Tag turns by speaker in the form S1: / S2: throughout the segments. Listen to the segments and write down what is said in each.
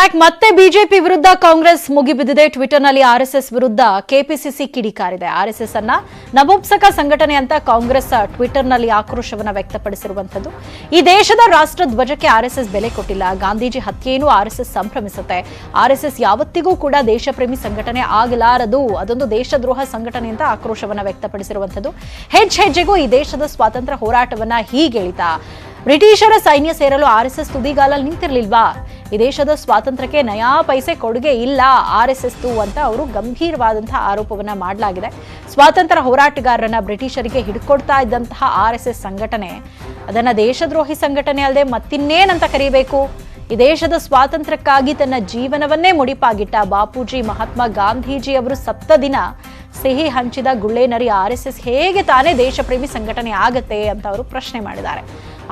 S1: Back ಮತ್ತೆ BJP ವಿರುದ್ಧ ಕಾಂಗ್ರೆಸ್ ಮುಗಿಬಿದ್ದಿದೆ. ಟ್ವಿಟರ್ನಲ್ಲಿ ಆರ್ಎಸ್ಎಸ್ ವಿರುದ್ಧ ಕೆಪಿಸಿಸಿ ಕಿಡಿಕಾರಿದೆ ಆರ್ಎಸ್ಎಸ್ ಅನ್ನ ನಪುಂಸಕ ಸಂಘಟನೆ ಅಂತ ಕಾಂಗ್ರೆಸ್ ಟ್ವಿಟರ್ನಲ್ಲಿ ಆಕ್ರೋಶವನ್ನ ವ್ಯಕ್ತಪಡಿಸಿರುವಂತದ್ದು ಈ ದೇಶದ ರಾಷ್ಟ್ರ ಧ್ವಜಕ್ಕೆ ಆರ್ಎಸ್ಎಸ್ ಬೆಲೆ ಕೊಟ್ಟಿಲ್ಲ. ಗಾಂಧೀಜಿ ಹತ್ಯೆಯನ್ನು ಆರ್ಎಸ್ಎಸ್ ಸಂಭ್ರಮಿಸುತ್ತೆ. ಆರ್ಎಸ್ಎಸ್ ಯಾವತ್ತಿಗೂ ಕೂಡ ದೇಶಪ್ರೇಮಿ ಸಂಘಟನೆ ಆಗಲಾರದು. ಅದೊಂದು ದೇಶದ್ರೋಹ ಸಂಘಟನೆ ಅಂತ ಆಕ್ರೋಶವನ್ನ ವ್ಯಕ್ತಪಡಿಸಿರುವಂತದ್ದು ಹೆಜ್ಜೆ ಹೆಜ್ಜೆಗೂ ಈ ದೇಶದ ಸ್ವಾತಂತ್ರ್ಯ ಹೋರಾಟವನ್ನ ಹೀಗೆಳಿತ. ಬ್ರಿಟಿಷರ ಸೈನ್ಯ ಸೇರಲು ಆರ್ಎಸ್ಎಸ್ ತುದಿಗಾಲಲ್ಲಿ ನಿಂತಿರ್ಲಿಲ್ವಾ? ಈ ದೇಶದ ಸ್ವಾತಂತ್ರ್ಯಕ್ಕೆ ನಯಾ ಪೈಸೆ ಕೊಡುಗೆ ಇಲ್ಲ, ಆರ್ ಎಸ್ ಎಸ್ ಅಂತ ಅವರು ಗಂಭೀರವಾದಂತಹ ಆರೋಪವನ್ನ ಮಾಡಲಾಗಿದೆ. ಸ್ವಾತಂತ್ರ್ಯ ಹೋರಾಟಗಾರರನ್ನ ಬ್ರಿಟಿಷರಿಗೆ ಹಿಡ್ಕೊಡ್ತಾ ಇದ್ದಂತಹ ಆರ್ ಎಸ್ ಎಸ್ ಸಂಘಟನೆ, ಅದನ್ನ ದೇಶದ್ರೋಹಿ ಸಂಘಟನೆ ಅಲ್ಲದೆ ಮತ್ತಿನ್ನೇನಂತ ಕರೀಬೇಕು? ಈ ದೇಶದ ಸ್ವಾತಂತ್ರ್ಯಕ್ಕಾಗಿ ತನ್ನ ಜೀವನವನ್ನೇ ಮುಡಿಪಾಗಿಟ್ಟ ಬಾಪೂಜಿ ಮಹಾತ್ಮ ಗಾಂಧೀಜಿ ಅವರು ಸತ್ತ ದಿನ ಸಿಹಿ ಹಂಚಿದ ಗುಳ್ಳೇನರಿ ಆರ್ ಹೇಗೆ ತಾನೇ ದೇಶಪ್ರೇಮಿ ಸಂಘಟನೆ ಆಗತ್ತೆ ಅಂತ ಅವರು ಪ್ರಶ್ನೆ ಮಾಡಿದ್ದಾರೆ.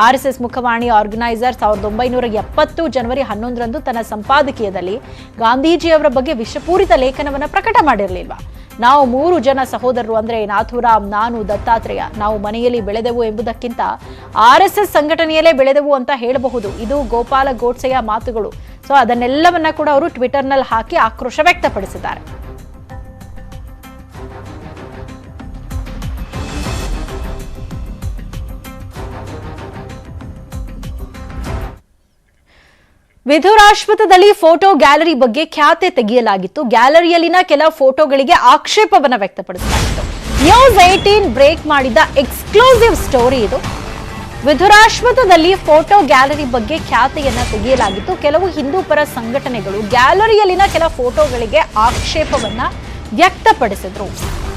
S1: ಆರ್ ಎಸ್ ಎಸ್ ಮುಖವಾಣಿ ಆರ್ಗನೈಸರ್ ಸಾವಿರದ ಒಂಬೈನೂರ ಎಪ್ಪತ್ತು ಜನವರಿ ಹನ್ನೊಂದರಂದು ತನ್ನ ಸಂಪಾದಕೀಯದಲ್ಲಿ ಗಾಂಧೀಜಿಯವರ ಬಗ್ಗೆ ವಿಷಪೂರಿತ ಲೇಖನವನ್ನು ಪ್ರಕಟ ಮಾಡಿರಲಿಲ್ವಾ? ನಾವು ಮೂರು ಜನ ಸಹೋದರರು ಅಂದರೆ ನಾಥುರಾಮ್, ನಾನು, ದತ್ತಾತ್ರೇಯ. ನಾವು ಮನೆಯಲ್ಲಿ ಬೆಳೆದೆವು ಎಂಬುದಕ್ಕಿಂತ ಆರ್ ಎಸ್ ಎಸ್ ಸಂಘಟನೆಯಲ್ಲೇ ಬೆಳೆದೆವು ಅಂತ ಹೇಳಬಹುದು. ಇದು ಗೋಪಾಲ ಗೋಡ್ಸೆಯ ಮಾತುಗಳು. ಸೊ ಅದನ್ನೆಲ್ಲವನ್ನ ಕೂಡ ಅವರು ಟ್ವಿಟರ್ನಲ್ಲಿ ಹಾಕಿ ಆಕ್ರೋಶ ವ್ಯಕ್ತಪಡಿಸಿದ್ದಾರೆ. ವಿಧುರಾಶ್ವತದಲ್ಲಿ ಫೋಟೋ ಗ್ಯಾಲರಿ ಬಗ್ಗೆ ಖ್ಯಾತೆ ತೆಗೆಯಲಾಗಿತ್ತು. ಗ್ಯಾಲರಿಯಲ್ಲಿನ ಕೆಲ ಫೋಟೋಗಳಿಗೆ ಆಕ್ಷೇಪವನ್ನು ವ್ಯಕ್ತಪಡಿಸಲಾಗಿತ್ತು. ನ್ಯೂಸ್ ಏಟೀನ್ ಬ್ರೇಕ್ ಮಾಡಿದ ಎಕ್ಸ್ಕ್ಲೂಸಿವ್ ಸ್ಟೋರಿ ಇದು. ವಿಧುರಾಶ್ವತದಲ್ಲಿ ಫೋಟೋ ಗ್ಯಾಲರಿ ಬಗ್ಗೆ ಖ್ಯಾತೆಯನ್ನ ತೆಗೆಯಲಾಗಿತ್ತು. ಕೆಲವು ಹಿಂದೂ ಪರ ಸಂಘಟನೆಗಳು ಗ್ಯಾಲರಿಯಲ್ಲಿನ ಕೆಲ ಫೋಟೋಗಳಿಗೆ ಆಕ್ಷೇಪವನ್ನ ವ್ಯಕ್ತಪಡಿಸಿದ್ರು.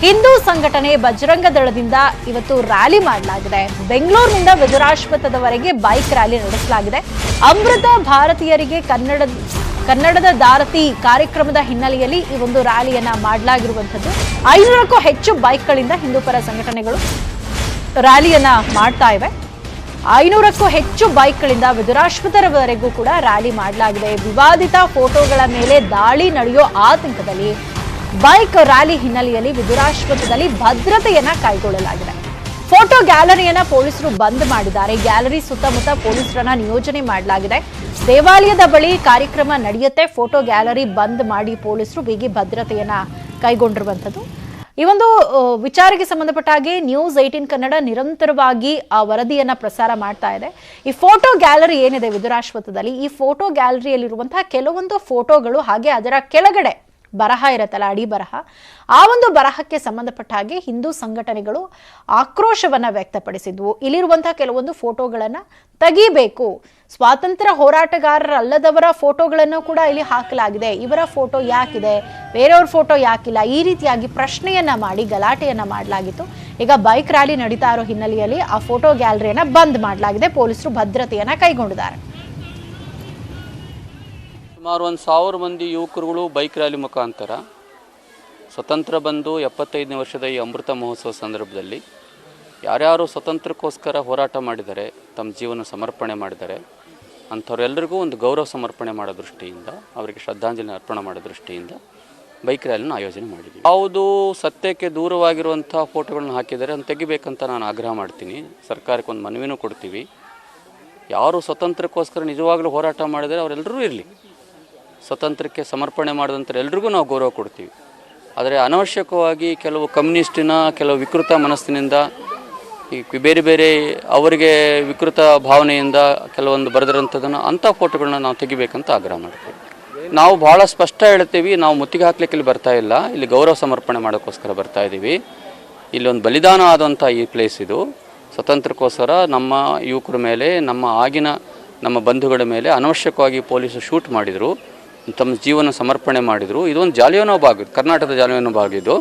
S1: ಹಿಂದೂ ಸಂಘಟನೆ ಬಜರಂಗ ದಳದಿಂದ ಇವತ್ತು ರ್ಯಾಲಿ ಮಾಡಲಾಗಿದೆ. ಬೆಂಗಳೂರಿನಿಂದ ವಿಧುರಾಶ್ವತದವರೆಗೆ ಬೈಕ್ ರ್ಯಾಲಿ ನಡೆಸಲಾಗಿದೆ. ಅಮೃತ ಭಾರತೀಯರಿಗೆ ಕನ್ನಡ ಕನ್ನಡದ ದಾರತಿ ಕಾರ್ಯಕ್ರಮದ ಹಿನ್ನೆಲೆಯಲ್ಲಿ ಈ ಒಂದು ರ್ಯಾಲಿಯನ್ನ ಮಾಡಲಾಗಿರುವಂಥದ್ದು. ಐನೂರಕ್ಕೂ ಹೆಚ್ಚು ಬೈಕ್ಗಳಿಂದ ಹಿಂದೂ ಪರ ಸಂಘಟನೆಗಳು ರ್ಯಾಲಿಯನ್ನ ಮಾಡ್ತಾ ಇವೆ. ಐನೂರಕ್ಕೂ ಹೆಚ್ಚು ಬೈಕ್ಗಳಿಂದ ವಿದುರಾಶ್ವತರವರೆಗೂ ಕೂಡ ರ್ಯಾಲಿ ಮಾಡಲಾಗಿದೆ. ವಿವಾದಿತ ಫೋಟೋಗಳ ಮೇಲೆ ದಾಳಿ ನಡೆಯೋ ಆತಂಕದಲ್ಲಿ ಬೈಕ್ ರ್ಯಾಲಿ ಹಿನ್ನೆಲೆಯಲ್ಲಿ ವಿಧುರಾಶ್ವತದಲ್ಲಿ ಭದ್ರತೆಯನ್ನ ಕೈಗೊಳ್ಳಲಾಗಿದೆ. ಫೋಟೋ ಗ್ಯಾಲರಿಯನ್ನ ಪೊಲೀಸರು ಬಂದ್ ಮಾಡಿದ್ದಾರೆ. ಗ್ಯಾಲರಿ ಸುತ್ತಮುತ್ತ ಪೊಲೀಸರನ್ನ ನಿಯೋಜನೆ ಮಾಡಲಾಗಿದೆ. ದೇವಾಲಯದ ಬಳಿ ಕಾರ್ಯಕ್ರಮ ನಡೆಯುತ್ತೆ. ಫೋಟೋ ಗ್ಯಾಲರಿ ಬಂದ್ ಮಾಡಿ ಪೊಲೀಸರು ಬಿಗಿ ಭದ್ರತೆಯನ್ನ ಕೈಗೊಂಡಿರುವಂಥದ್ದು. ಈ ಒಂದು ವಿಚಾರಕ್ಕೆ ಸಂಬಂಧಪಟ್ಟ ಹಾಗೆ ನ್ಯೂಸ್ ಏಟೀನ್ ಕನ್ನಡ ನಿರಂತರವಾಗಿ ಆ ವರದಿಯನ್ನ ಪ್ರಸಾರ ಮಾಡ್ತಾ ಇದೆ. ಈ ಫೋಟೋ ಗ್ಯಾಲರಿ ಏನಿದೆ ವಿಧುರಾಶ್ವತದಲ್ಲಿ ಈ ಫೋಟೋ ಗ್ಯಾಲರಿಯಲ್ಲಿರುವಂತಹ ಕೆಲವೊಂದು ಫೋಟೋಗಳು ಹಾಗೆ ಅದರ ಕೆಳಗಡೆ ಬರಹ ಇರತ್ತಲ್ಲ, ಅಡಿ ಬರಹ, ಆ ಒಂದು ಬರಹಕ್ಕೆ ಸಂಬಂಧಪಟ್ಟ ಹಾಗೆ ಹಿಂದೂ ಸಂಘಟನೆಗಳು ಆಕ್ರೋಶವನ್ನ ವ್ಯಕ್ತಪಡಿಸಿದ್ವು. ಇಲ್ಲಿರುವಂತಹ ಕೆಲವೊಂದು ಫೋಟೋಗಳನ್ನ ತೆಗಿಬೇಕು. ಸ್ವಾತಂತ್ರ್ಯ ಹೋರಾಟಗಾರರಲ್ಲದವರ ಫೋಟೋಗಳನ್ನು ಕೂಡ ಇಲ್ಲಿ ಹಾಕಲಾಗಿದೆ. ಇವರ ಫೋಟೋ ಯಾಕಿದೆ? ಬೇರೆಯವ್ರ ಫೋಟೋ ಯಾಕಿಲ್ಲ? ಈ ರೀತಿಯಾಗಿ ಪ್ರಶ್ನೆಯನ್ನ ಮಾಡಿ, ಗಲಾಟೆಯನ್ನ ಮಾಡಲಾಗಿತ್ತು. ಈಗ ಬೈಕ್ ರ್ಯಾಲಿ ನಡೀತಾ ಇರೋ ಹಿನ್ನೆಲೆಯಲ್ಲಿ ಆ ಫೋಟೋ ಗ್ಯಾಲರಿಯನ್ನ ಬಂದ್ ಮಾಡಲಾಗಿದೆ. ಪೊಲೀಸರು ಭದ್ರತೆಯನ್ನ ಕೈಗೊಂಡಿದ್ದಾರೆ.
S2: ಸುಮಾರು ಒಂದು ಸಾವಿರ ಮಂದಿ ಯುವಕರುಗಳು ಬೈಕ್ ರ್ಯಾಲಿ ಮುಖಾಂತರ ಸ್ವತಂತ್ರ ಬಂದು ಎಪ್ಪತ್ತೈದನೇ ವರ್ಷದ ಈ ಅಮೃತ ಮಹೋತ್ಸವ ಸಂದರ್ಭದಲ್ಲಿ ಯಾರ್ಯಾರು ಸ್ವತಂತ್ರಕ್ಕೋಸ್ಕರ ಹೋರಾಟ ಮಾಡಿದ್ದಾರೆ ತಮ್ಮ ಜೀವನ ಸಮರ್ಪಣೆ ಮಾಡಿದ್ದಾರೆ ಅಂಥವ್ರೆಲ್ಲರಿಗೂ ಒಂದು ಗೌರವ ಸಮರ್ಪಣೆ ಮಾಡೋ ದೃಷ್ಟಿಯಿಂದ, ಅವರಿಗೆ ಶ್ರದ್ಧಾಂಜಲಿ ಅರ್ಪಣೆ ಮಾಡೋ ದೃಷ್ಟಿಯಿಂದ ಬೈಕ್ ರ್ಯಾಲಿನ ಆಯೋಜನೆ ಮಾಡಿದ್ದೀವಿ. ಯಾವುದು ಸತ್ಯಕ್ಕೆ ದೂರವಾಗಿರುವಂಥ ಫೋಟೋಗಳನ್ನ ಹಾಕಿದರೆ ಅದನ್ನು ತೆಗಿಬೇಕಂತ ನಾನು ಆಗ್ರಹ ಮಾಡ್ತೀನಿ. ಸರ್ಕಾರಕ್ಕೆ ಒಂದು ಮನವಿನೂ ಕೊಡ್ತೀವಿ. ಯಾರು ಸ್ವತಂತ್ರಕ್ಕೋಸ್ಕರ ನಿಜವಾಗಲೂ ಹೋರಾಟ ಮಾಡಿದರೆ ಅವರೆಲ್ಲರೂ ಇರಲಿ. ಸ್ವತಂತ್ರಕ್ಕೆ ಸಮರ್ಪಣೆ ಮಾಡಿದಂಥ ಎಲ್ರಿಗೂ ನಾವು ಗೌರವ ಕೊಡ್ತೀವಿ. ಆದರೆ ಅನವಶ್ಯಕವಾಗಿ ಕೆಲವು ಕಮ್ಯುನಿಸ್ಟಿನ ಕೆಲವು ವಿಕೃತ ಮನಸ್ಸಿನಿಂದ, ಈ ಬೇರೆ ಬೇರೆ ಅವರಿಗೆ ವಿಕೃತ ಭಾವನೆಯಿಂದ ಕೆಲವೊಂದು ಬರೆದಿರೋಂಥದ್ದನ್ನು ಅಂಥ ಫೋಟೋಗಳನ್ನ ನಾವು ತೆಗಿಬೇಕಂತ ಆಗ್ರಹ ಮಾಡ್ತೀವಿ. ನಾವು ಭಾಳ ಸ್ಪಷ್ಟ ಹೇಳ್ತೀವಿ, ನಾವು ಮುತ್ತಿಗೆ ಹಾಕ್ಲಿಕ್ಕೆ ಇಲ್ಲಿ ಬರ್ತಾ ಇಲ್ಲ, ಇಲ್ಲಿ ಗೌರವ ಸಮರ್ಪಣೆ ಮಾಡೋಕ್ಕೋಸ್ಕರ ಬರ್ತಾ ಇದ್ದೀವಿ. ಇಲ್ಲಿ ಒಂದು ಬಲಿದಾನ ಆದಂಥ ಈ ಪ್ಲೇಸ್ ಇದು. ಸ್ವತಂತ್ರಕ್ಕೋಸ್ಕರ ನಮ್ಮ ಯುವಕರ ಮೇಲೆ, ನಮ್ಮ ಆಗಿನ, ನಮ್ಮ ಬಂಧುಗಳ ಮೇಲೆ ಅನವಶ್ಯಕವಾಗಿ ಪೊಲೀಸರು ಶೂಟ್ ಮಾಡಿದರು. ತಮ್ಮ ಜೀವನ ಸಮರ್ಪಣೆ ಮಾಡಿದರು. ಇದೊಂದು ಜಾಲಿಯೋನೋ ಭಾಗ, ಕರ್ನಾಟಕದ ಜಾಲಿಯೋನೋ ಭಾಗ ಇದು.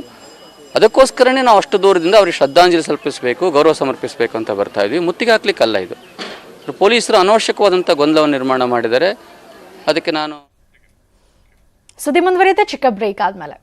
S2: ಅದಕ್ಕೋಸ್ಕರನೇ ನಾವು ಅಷ್ಟು ದೂರದಿಂದ ಅವ್ರಿಗೆ ಶ್ರದ್ಧಾಂಜಲಿ ಸಲ್ಪಿಸಬೇಕು ಗೌರವ ಸಮರ್ಪಿಸಬೇಕು ಅಂತ ಬರ್ತಾ ಇದ್ವಿ. ಮುತ್ತಿಗೆ ಹಾಕ್ಲಿಕ್ಕಲ್ಲ ಇದು. ಪೊಲೀಸರು ಅನವಶ್ಯಕವಾದಂಥ ಗೊಂದಲವನ್ನು ನಿರ್ಮಾಣ ಮಾಡಿದರೆ ಅದಕ್ಕೆ ನಾನು
S1: ಸುದ್ದಿ ಮುಂದುವರಿಯುತ್ತೆ, ಚಿಕ್ಕ ಬ್ರೇಕ್ ಆದ್ಮೇಲೆ.